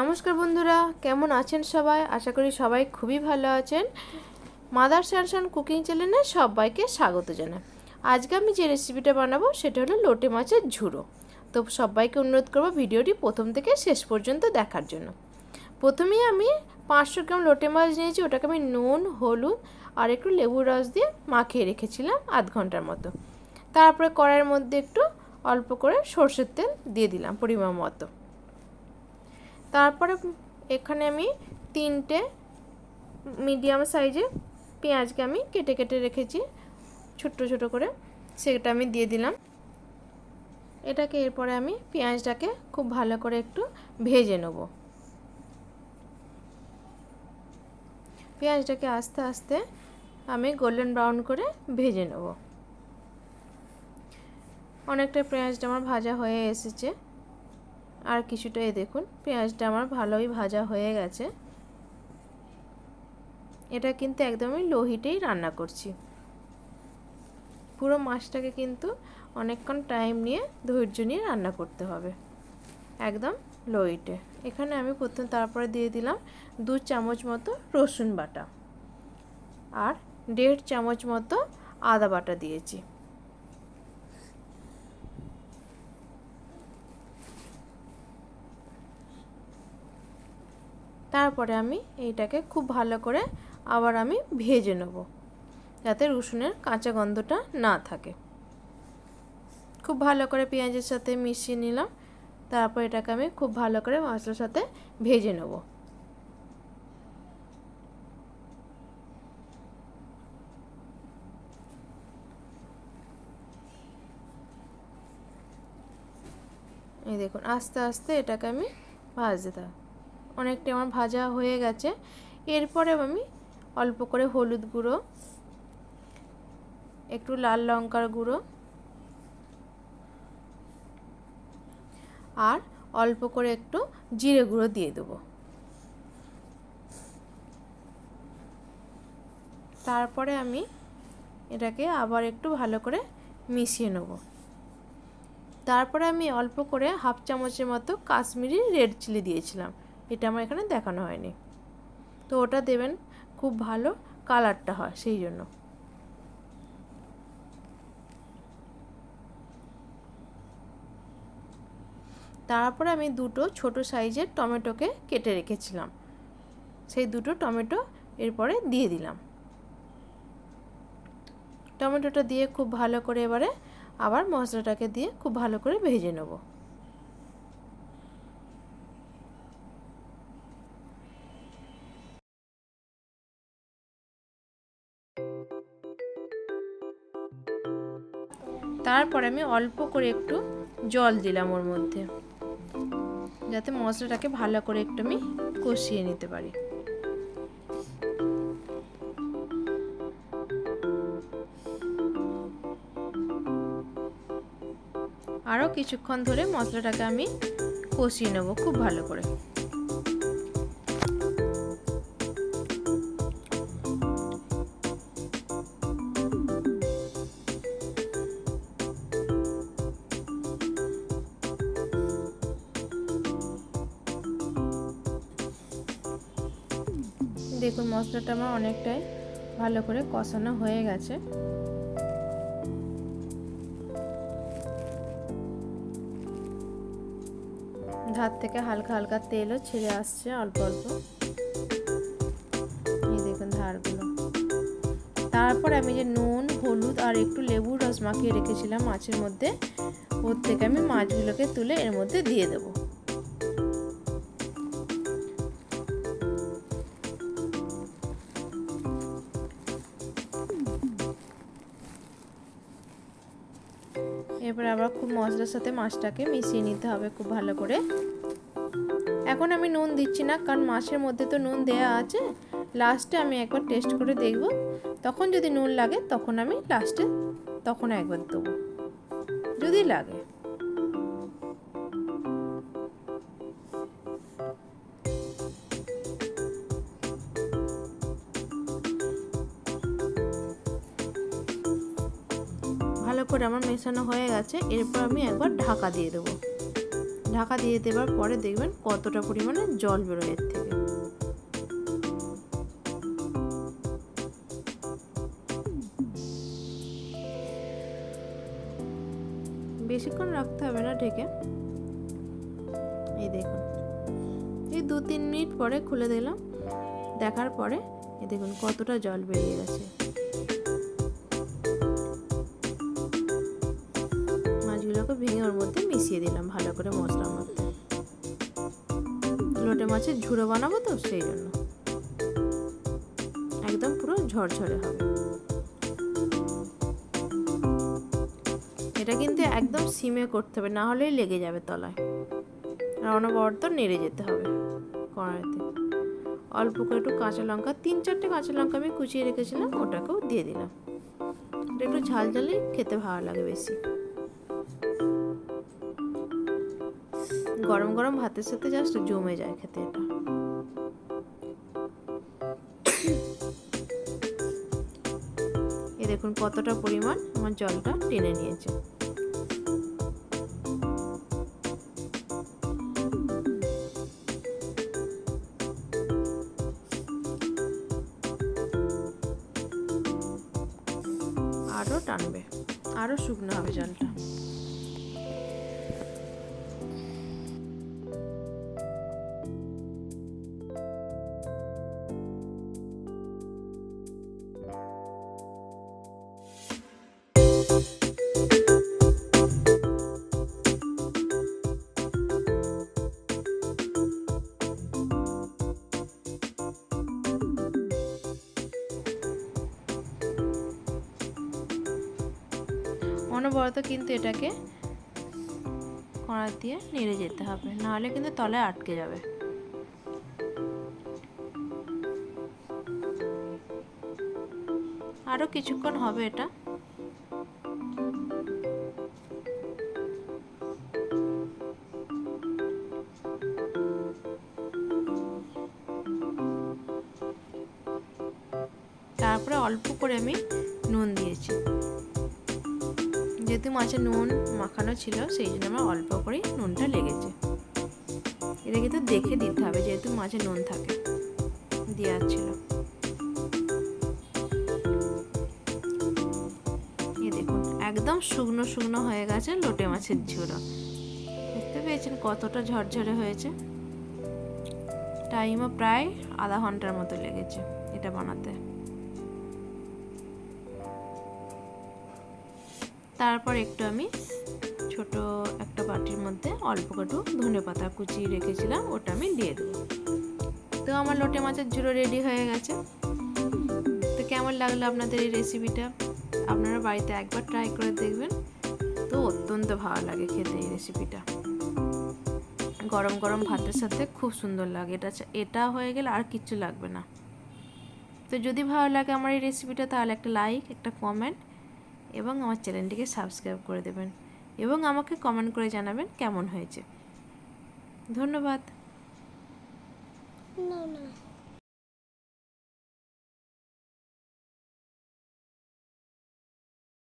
নমস্কার বন্ধুরা, কেমন আছেন সবাই? আশা করি সবাই খুবই ভালো আছেন। মাদার স্যারসন কুকিং চ্যানেলে সবাইকে স্বাগত জানাই। আজকে আমি যে রেসিপিটা বানাবো, সেটা হলো লোটে মাছের ঝুড়ো। তো সবাইকে অনুরোধ করব ভিডিওটি প্রথম থেকে শেষ পর্যন্ত দেখার জন্য। প্রথমেই আমি পাঁচশো গ্রাম লোটে মাছ নিয়েছি, ওটাকে আমি নুন, হলুদ আর একটু লেবুর রস দিয়ে মাখিয়ে রেখেছিলাম আধ ঘণ্টার মতো। তারপরে কড়াইয়ের মধ্যে একটু অল্প করে সর্ষের তেল দিয়ে দিলাম পরিমাণ মতো। তারপরে এখানে আমি তিনটে মিডিয়াম সাইজে পেঁয়াজকে আমি কেটে কেটে রেখেছি, ছোট্ট ছোট করে। সেটা আমি দিয়ে দিলাম। এটাকে এরপরে আমি পেঁয়াজটাকে খুব ভালো করে একটু ভেজে নেব। পেঁয়াজটাকে আস্তে আস্তে আমি গোল্ডেন ব্রাউন করে ভেজে নেব। অনেকটা পেঁয়াজটা আমার ভাজা হয়ে এসেছে। আর কিছুটা এই দেখুন, পেঁয়াজটা আমার ভালোই ভাজা হয়ে গেছে। এটা কিন্তু একদমই লো হিটেই রান্না করছি। পুরো মাছটাকে কিন্তু অনেকক্ষণ টাইম নিয়ে ধৈর্য নিয়ে রান্না করতে হবে। একদম লো হিটে। এখানে আমি প্রথম তারপরে দিয়ে দিলাম দু চামচ মতো রসুন বাটা। আর দেড় চামচ মতো আদা বাটা দিয়েছি। তারপরে আমি এইটাকে খুব ভালো করে আবার আমি ভেজে নেব, যাতে রসুনের কাঁচা গন্ধটা না থাকে। খুব ভালো করে পেঁয়াজের সাথে মিশিয়ে নিলাম, তারপর এটাকে আমি খুব ভালো করে মশলার সাথে ভেজে নেব। এই দেখুন, আস্তে আস্তে এটাকে আমি ভাজতে থাকি অনেকটা আমার ভাজা হয়ে গেছে। এরপরে আমি অল্প করে হলুদ গুঁড়ো, একটু লাল লঙ্কার গুঁড়ো আর অল্প করে একটু জিরে গুঁড়ো দিয়ে দেবো। তারপরে আমি এটাকে আবার একটু ভালো করে মিশিয়ে নেব। তারপরে আমি অল্প করে হাফ চামচের মতো কাশ্মীরি রেড চিলি দিয়েছিলাম। এটা আমার এখানে দেখানো হয়নি। তো ওটা দেবেন, খুব ভালো কালারটা হয় সেই জন্য। তারপরে আমি দুটো ছোট সাইজের টমেটোকে কেটে রেখেছিলাম। সেই দুটো টমেটো এরপরে দিয়ে দিলাম। টমেটোটা দিয়ে খুব ভালো করে এবারে আবার মশলাটাকে দিয়ে খুব ভালো করে ভেজে নেব। তারপর আমি অল্প করে একটু জল দিলাম ওর মধ্যে, যাতে মশলাটাকে ভালো করে একটু আমি কষিয়ে নিতে পারি। আরও কিছুক্ষণ ধরে মশলাটাকে আমি কষিয়ে নেব খুব ভালো করে। দেখুন, মশলাটা আমার অনেকটাই ভালো করে কষানো হয়ে গেছে। ধার থেকে হালকা হালকা তেলও ছেড়ে আসছে অল্প অল্প। এই দেখুন ধারগুলো। তারপর আমি যে নুন, হলুদ আর একটু লেবুর রস মাখিয়ে রেখেছিলাম মাছের মধ্যে, ওর থেকে আমি মাছগুলোকে তুলে এর মধ্যে দিয়ে দেবো। এরপর আবার খুব মশলার সাথে মাছটাকে মিশিয়ে নিতে হবে খুব ভালো করে। এখন আমি নুন দিচ্ছি না, কারণ মাছের মধ্যে তো নুন দেয়া আছে। লাস্টে আমি একবার টেস্ট করে দেখব। তখন যদি নুন লাগে, তখন আমি লাস্টে, তখন একবার দেবো। যদি লাগে। করে আমার মেশানো হয়ে গেছে, এরপর আমি একবার ঢাকা দিয়ে দেবো। ঢাকা দিয়ে দেওয়ার পরে দেখবেন কতটা পরিমাণে জল বেরোয় এর থেকে। বেশিক্ষণ রাখতে হবে না ঢেকে। এই দেখুন। এই দু তিন মিনিট পরে খুলে দিলাম। দেখার পরে এই দেখুন কতটা জল বেরিয়ে গেছে। মাছগুলোকে ভেঙে ওর মধ্যে মিশিয়ে দিলাম ভালো করে মশলার মধ্যে। লোটে মাছের ঝুড়ো বানাবো তো সেই জন্য। একদম পুরো ঝরঝরে হবে। এটা কিন্তু একদম সিমে করতে হবে, না হলেই লেগে যাবে তলায়। আর অনবরত নেড়ে যেতে হবে কড়াইতে। অল্প করে একটু কাঁচা লঙ্কা, তিন চারটে কাঁচা লঙ্কা আমি কুচিয়ে রেখেছিলাম, ওটাকেও দিয়ে দিলাম। একটু ঝাল ঝালে খেতে ভালো লাগে বেশি। গরম গরম ভাতের সাথে জাস্ট জমে যায় খেতে এটা। এ দেখুন কতটা পরিমাণ আমার জলটা টেনে নিয়েছে। আরও টানবে আরও শুকনো হবে জলটা। অনবরত কিন্তু এটাকে কড়া দিয়ে নেড়ে যেতে হবে। নাহলে কিন্তু তলায় আটকে যাবে। আরও কিছুক্ষণ হবে এটা। তারপরে অল্প করে আমি নুন দিয়েছি। যেহেতু মাছে নুন মাখানো ছিল, সেই জন্য আমার অল্প করেই নুনটা লেগেছে। এটা কিন্তু দেখে দিতে হবে, যেহেতু মাছে নুন থাকে দেওয়ার ছিল। একদম শুকনো শুকনো হয়ে গেছে লোটে মাছের ঝুড়ো দেখতে পেয়েছেন কতটা ঝরঝরে হয়েছে? টাইমও প্রায় আধা ঘণ্টার মতো লেগেছে এটা বানাতে। তারপর একটু আমি ছোট একটা বাটির মধ্যে অল্প একটু ধনে পাতা কুচিয়ে রেখেছিলাম, ওটা আমি দিয়ে দেবো। তো আমার লোটে মাছের ঝুড়ো রেডি হয়ে গেছে। তো কেমন লাগল আপনাদের এই রেসিপিটা আপনারা বাড়িতে একবার ট্রাই করে দেখবেন। তো অত্যন্ত ভালো লাগে খেতে এই রেসিপিটা গরম গরম ভাতের সাথে খুব সুন্দর লাগে। এটা এটা হয়ে গেলে আর কিচ্ছু লাগবে না। তো যদি ভালো লাগে আমার এই রেসিপিটা তাহলে একটা লাইক একটা কমেন্ট এবং আমার চ্যানেলটিকে সাবস্ক্রাইব করে দেবেন এবং আমাকে কমেন্ট করে জানাবেন কেমন হয়েছে। ধন্যবাদ। না না।